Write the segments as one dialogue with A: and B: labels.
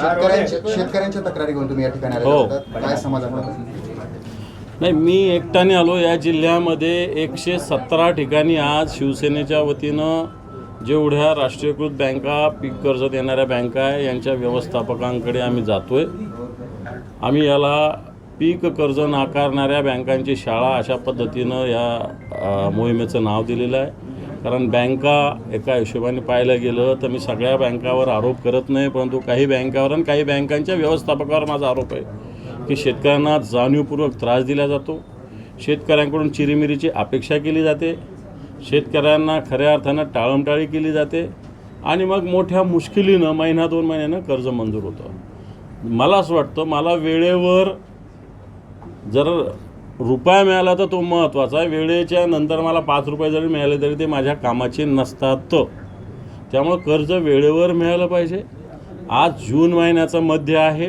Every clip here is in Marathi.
A: शेतकऱ्यांच्या शेतकऱ्यांच्या तक्रारी घेऊन तुम्ही या ठिकाणी आलेला
B: हो.
A: होतात काय?
B: नाही मी एकट्याने आलो. या जिल्ह्यामध्ये एकशे सतरा ठिकाणी आज शिवसेनेच्या वतीनं जेवढ्या राष्ट्रीयकृत बँका पीक कर्ज देणाऱ्या बँका आहे यांच्या व्यवस्थापकांकडे आम्ही जातोय. आम्ही याला पीक कर्ज नाकारणाऱ्या बँकांची शाळा अशा पद्धतीनं या अ, मोहिमेचं नाव दिलेलं आहे. कारण बँका एका हिशोबाने पाहायला गेलं तर मी सगळ्या बँकावर आरोप करत नाही परंतु काही बँकावर आणि काही बँकांच्या व्यवस्थापकावर माझा आरोप आहे की शेतकऱ्यांना जाणीवपूर्वक त्रास दिला जातो. शेतकऱ्यांकडून चिरीमिरीची अपेक्षा केली जाते. शेतकऱ्यांना खऱ्या अर्थानं टाळमटाळी केली जाते. आणि मग मोठ्या मुश्किलीनं महिना दोन महिन्यानं कर्ज मंजूर होतं. मला असं वाटतं मला वेळेवर जर रुपया मिळाला तर तो महत्त्वाचा आहे. वेळेच्या नंतर मला पाच रुपये जरी मिळाले तरी ते माझ्या कामाचे नसतात. त्यामुळं कर्ज वेळेवर मिळालं पाहिजे. आज जून महिन्याचा मध्य आहे.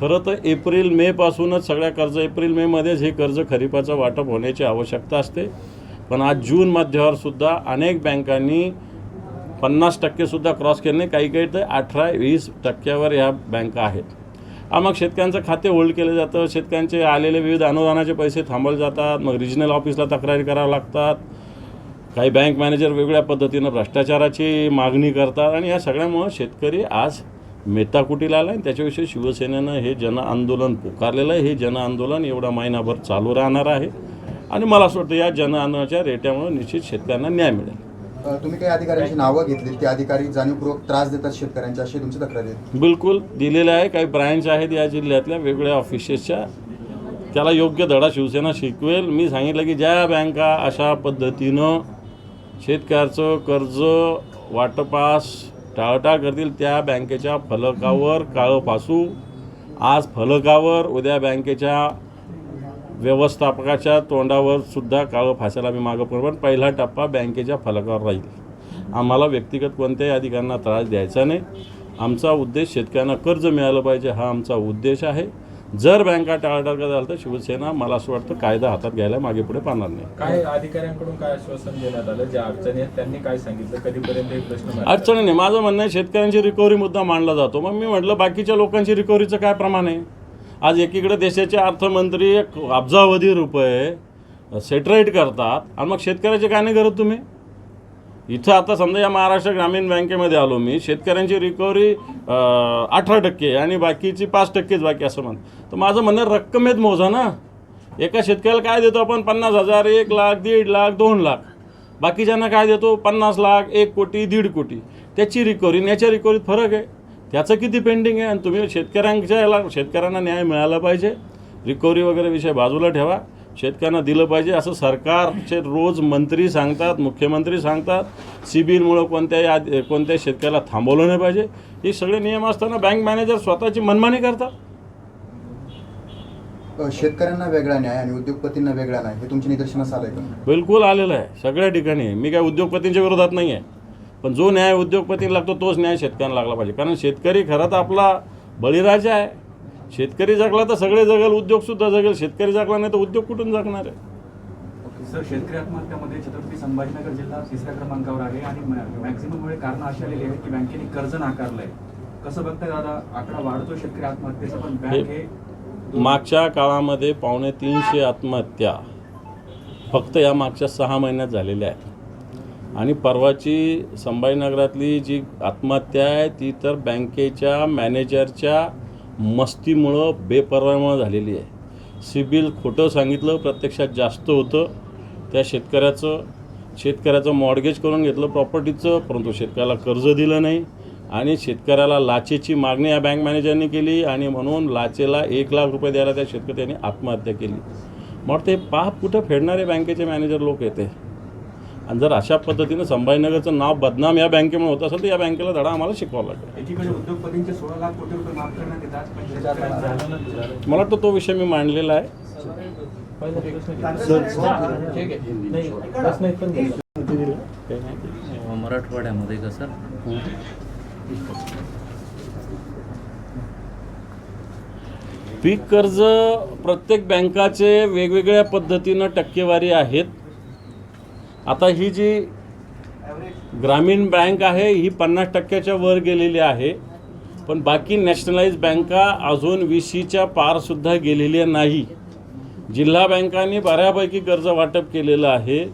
B: खरं तर एप्रिल मेपासूनच सगळ्या कर्ज एप्रिल मेमध्येच हे कर्ज खरीपाचं वाटप होण्याची आवश्यकता असते. पण आज जून मध्यावर सुद्धा अनेक बँकांनी पन्नास टक्केसुद्धा क्रॉस केले काही काही तर अठरा वीस टक्क्यावर ह्या बँका आहेत. हा मग शेतकऱ्यांचं खाते होल्ड केलं जातं. शेतकऱ्यांचे आलेले विविध अनुदानाचे पैसे थांबवले जातात. मग रिजनल ऑफिसला तक्रारी कराव्या लागतात. काही बँक मॅनेजर वेगळ्या पद्धतीनं भ्रष्टाचाराची मागणी करतात. आणि या सगळ्यामुळं शेतकरी आज मेताकुटीला आला आणि त्याच्याविषयी शिवसेनेनं हे जनआंदोलन पुकारलेलं आहे. हे जन आंदोलन एवढा महिनाभर चालू राहणार आहे. आणि मला असं वाटतं या जन आंदोलनाच्या रेट्यामुळे निश्चित शेतकऱ्यांना न्याय मिळेल.
A: तुम्ही काही अधिकाऱ्यांची नावं घेतली ते अधिकारी जाणीवपूर्वक त्रास देतात शेतकऱ्यांच्या अशी तुमची तक्रारी आहे?
B: बिलकुल दिलेले आहे. काही ब्रँच आहेत या जिल्ह्यातल्या वेगवेगळ्या ऑफिसेसच्या त्याला योग्य धडा शिवसेना शिकवेल. मी सांगितलं की ज्या बँका अशा पद्धतीनं शेतकऱ्याचं कर्ज वाटपास टाळटाळ करतील त्या बँकेच्या फलकावर काळं फासू आज फलकावर उद्या बँकेच्या व्यवस्थापकाच्या तोंडावर सुद्धा काळं फासायला मी मागं पडू पण पहिला टप्पा बँकेच्या फलकावर राहील. आम्हाला व्यक्तिगत कोणत्याही अधिकाऱ्यांना त्रास द्यायचा नाही. आमचा उद्देश शेतकऱ्यांना कर्ज मिळालं पाहिजे हा आमचा उद्देश आहे. जर बँका टाळाटाळ करत झालं तर शिवसेना मला असं वाटतं कायदा हातात घ्यायला मागे पुढे पाहणार नाही.
C: काय अधिकाऱ्यांकडून काय आश्वासन देण्यात आलं? ज्या अडचणी आहेत त्यांनी काय सांगितलं? कधीपर्यंत हे प्रश्न
B: अडचणी नाही. माझं म्हणणं आहे शेतकऱ्यांची रिकव्हरी मुद्दा मांडला जातो. मग मी म्हटलं बाकीच्या लोकांची रिकव्हरीचं काय प्रमाण आहे? आज एकीकडे देशाचे अर्थमंत्री एक अब्जावधी रुपये सेटराईट करतात. आणि मग शेतकऱ्याचे काय नाही करत तुम्ही? इथं आता समजा या महाराष्ट्र ग्रामीण बँकेमध्ये आलो मी शेतकऱ्यांची रिकव्हरी अठरा टक्के आणि बाकीची पाच टक्केच बाकी असं म्हण. तर माझं म्हणणं रक्कमेत मोजा ना. एका शेतकऱ्याला काय देतो आपण? पन्नास हजार एक लाख दीड लाख दोन लाख. बाकीच्यांना काय देतो? पन्नास लाख एक कोटी दीड कोटी. त्याची रिकव्हरी याच्या रिकव्हरीत फरक आहे. त्याचं किती पेंडिंग आहे आणि तुम्ही शेतकऱ्यांच्या याला शेतकऱ्यांना न्याय मिळाला पाहिजे. रिकव्हरी वगैरे विषय बाजूला ठेवा. शेतकऱ्यांना दिलं पाहिजे. असं सरकारचे रोज मंत्री सांगतात मुख्यमंत्री सांगतात. सिबिलमुळं कोणत्याही आद कोणत्याही शेतकऱ्याला थांबवलं नाही पाहिजे. हे सगळे नियम असताना बँक मॅनेजर स्वतःची मनमानी करतात.
A: शेतकऱ्यांना वेगळा न्याय आणि उद्योगपतींना वेगळा न्याय हे तुमच्या निदर्शनास आलंय का?
B: बिलकुल आलेलं आहे. सगळ्या ठिकाणी मी काय उद्योगपतींच्या विरोधात नाही आहे पण जो न्याय उद्योगपतीला लागतो तोच न्याय शेतकऱ्यांना लागला पाहिजे. कारण शेतकरी खरं तर आपला बळीराजा आहे. शेतकरी जगला तर सगळे जगेल उद्योगसुद्धा जगेल. शेतकरी जगला नाही तर उद्योग कुठून जगणार आहे?
D: सर शेतकरी आत्महत्यामध्ये छत्रपती संभाजीनगर जिल्हा तिसऱ्या क्रमांकावर आहे आणि मॅक्झिमम वेळ कारण अशी आलेली आहेत की बँकेने कर्ज नाकारलंय. कसं बघताय दादा? आकडा वाढतो शेतकरी आत्महत्येचा पण बँक हे
B: मागच्या काळामध्ये पावणे तीनशे आत्महत्या फक्त या मागच्या सहा महिन्यात झालेल्या आहेत. आणि परवाची संभाजीनगरातली जी आत्महत्या आहे ती तर बँकेच्या मॅनेजरच्या मस्तीमुळं बेपर्वाईमुळं झालेली आहे. सिबिल खोटं सांगितलं प्रत्यक्षात जास्त होतं. त्या शेतकऱ्याचं शेतकऱ्याचं मॉडगेज करून घेतलं प्रॉपर्टीचं परंतु शेतकऱ्याला कर्ज दिलं नाही. आणि शेतकऱ्याला लाचेची मागणी या बँक मॅनेजरने केली आणि म्हणून लाचेला एक लाख रुपये द्यायला त्या शेतकऱ्याने आत्महत्या केली. मग ते पाप कुठं फेडणारे बँकेचे मॅनेजर लोक येते आणि जर अशा पद्धतीनं संभाजीनगरचं नाव बदनाम या बँकेमुळे होत असेल तर या बँकेला धडा आम्हाला शिकवावा लागेल. मला वाटतं तो विषय मी मांडलेला आहे.
E: मराठवाड्यामध्ये का सर
B: पीक कर्ज प्रत्येक बँकाचे वेगवेगळ्या पद्धतीनं टक्केवारी आहेत. आता ही जी ग्रामीण बँक आहे ही पन्नास टक्क्याच्या वर गेलेली आहे. पण बाकी नॅशनलाइज बँका अजून वी सीच्या पारसुद्धा गेलेल्या नाही. जिल्हा बँकांनी बऱ्यापैकी कर्ज वाटप केलेलं आहे.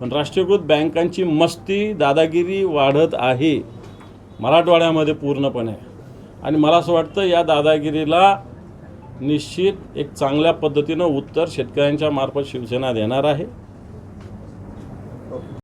B: पण राष्ट्रीयकृत बँकांची मस्ती दादागिरी वाढत आहे. मराठवाड्यामध्ये पूर्णपणे. आणि मला असं वाटतं या दादागिरीला निश्चित एक चांगल्या पद्धतीनं उत्तर शेतकऱ्यांच्या मार्फत शिवसेना देणार आहे.